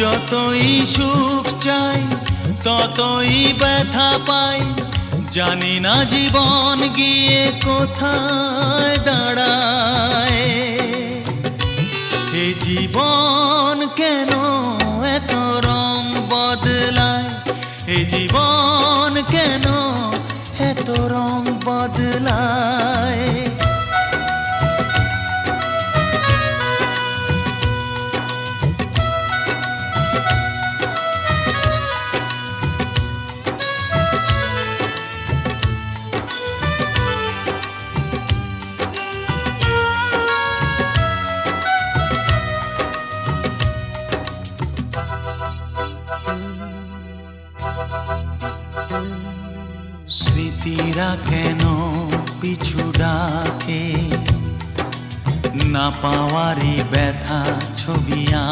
যতই সুখ চাই, ততই ব্যথা পাই। জানি না জীবন গিয়ে কোথায় দাঁড়ায়। এ জীবন কেন এত রং বদলায়? এ জীবন কেন এত রং বদলায়? স্মৃতিরা কেন পিছু ডাকে। না পাওয়ারই ছবি